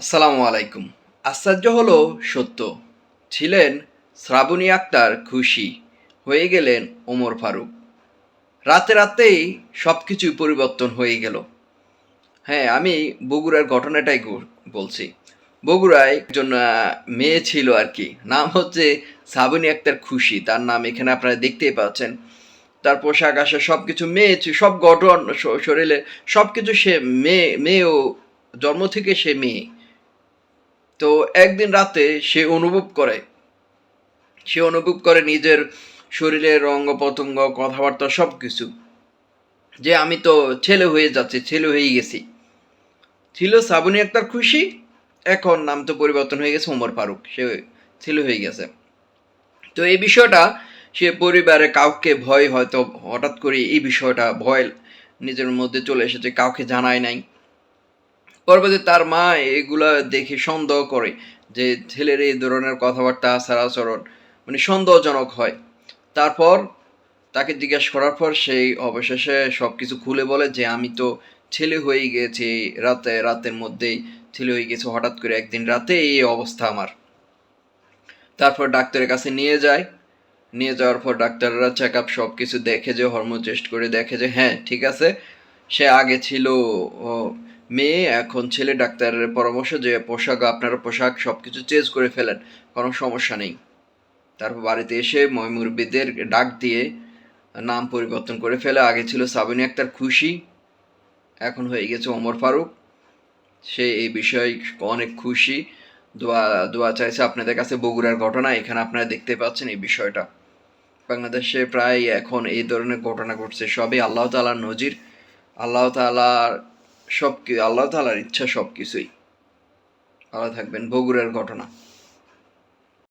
আসসালামু আলাইকুম। আশ্চর্য হলো সত্য। ছিলেন শ্রাবণী আক্তার খুশি, হয়ে গেলেন ওমর ফারুক। রাতে রাতেই সব কিছুই পরিবর্তন হয়ে গেল। হ্যাঁ আমি বগুড়ার ঘটনাটাই বলছি। বগুড়ায় একজন মেয়ে ছিল আর কি। নাম হচ্ছে শ্রাবণী আক্তার খুশি। তার নাম এখানে আপনারা দেখতেই পাচ্ছেন। তার পোশাক আশাক সব কিছু মেয়ে সব গঠন শরীরে সব কিছু সে মেয়ে, মেয়েও, জন্ম থেকে সে মেয়ে। তো একদিন রাতে সে অনুভব করে, সে অনুভব করে নিজের শরীরের অঙ্গ প্রত্যঙ্গ কথাবার্তা সব কিছু যে আমি তো ছেলে হয়ে যাচ্ছি, ছেলে হয়ে গেছি। ছিল শ্রাবণী আক্তার খুশি, এখন নাম তো পরিবর্তন হয়ে গেছে, ওমর ফারুক। সে ছেলে হয়ে গেছে। তো এই বিষয়টা সে পরিবারে কাউকে ভয় হয়তো হঠাৎ করে এই বিষয়টা ভয় নিজের মধ্যে চলে এসেছে, কাউকে জানায় নাই। পরবর্তী তার মা এগুলা দেখে সন্দেহ করে যে ছেলের এই ধরনের কথাবার্তা, আচার আচরণ মানে সন্দেহজনক হয়। তারপর তাকে জিজ্ঞেস করার পর সেই অবশেষে সব কিছু খুলে বলে যে, আমি তো ছেলে হয়ে গেছি, রাতে, রাতের মধ্যেই ছেলে হয়ে গেছে, হঠাৎ করে একদিন রাতে এই অবস্থা আমার। তারপর ডাক্তারের কাছে নিয়ে যায়। নিয়ে যাওয়ার পর ডাক্তাররা চেক আপ সব কিছু দেখে, যে হরমোন টেস্ট করে দেখে যে হ্যাঁ ঠিক আছে। সে আগে ছিল মেয়ে, এখন ছেলে ডাক্তারের পরামর্শ যে পোশাক, আপনারা পোশাক সব কিছু চেঞ্জ করে ফেলেন, কোনো সমস্যা নেই। তারপর বাড়িতে এসে ময়মুরবিদের ডাক দিয়ে নাম পরিবর্তন করে ফেলে। আগে ছিল সাবিনী আক্তার খুশি, এখন হয়ে গেছে ওমর ফারুক। সে এই বিষয়ে অনেক খুশি। দোয়া দোয়া চাইছে আপনাদের কাছে বগুড়ার ঘটনা, এখানে আপনারা দেখতে পাচ্ছেন এই বিষয়টা। বাংলাদেশে প্রায় এখন এই ধরনের ঘটনা ঘটছে সবই আল্লাহ তালার নজির। আল্লাহ তালার সব আল্লাহ তালার ইচ্ছা সব কিছুই ভালো থাকবেন বগুড়ার ঘটনা।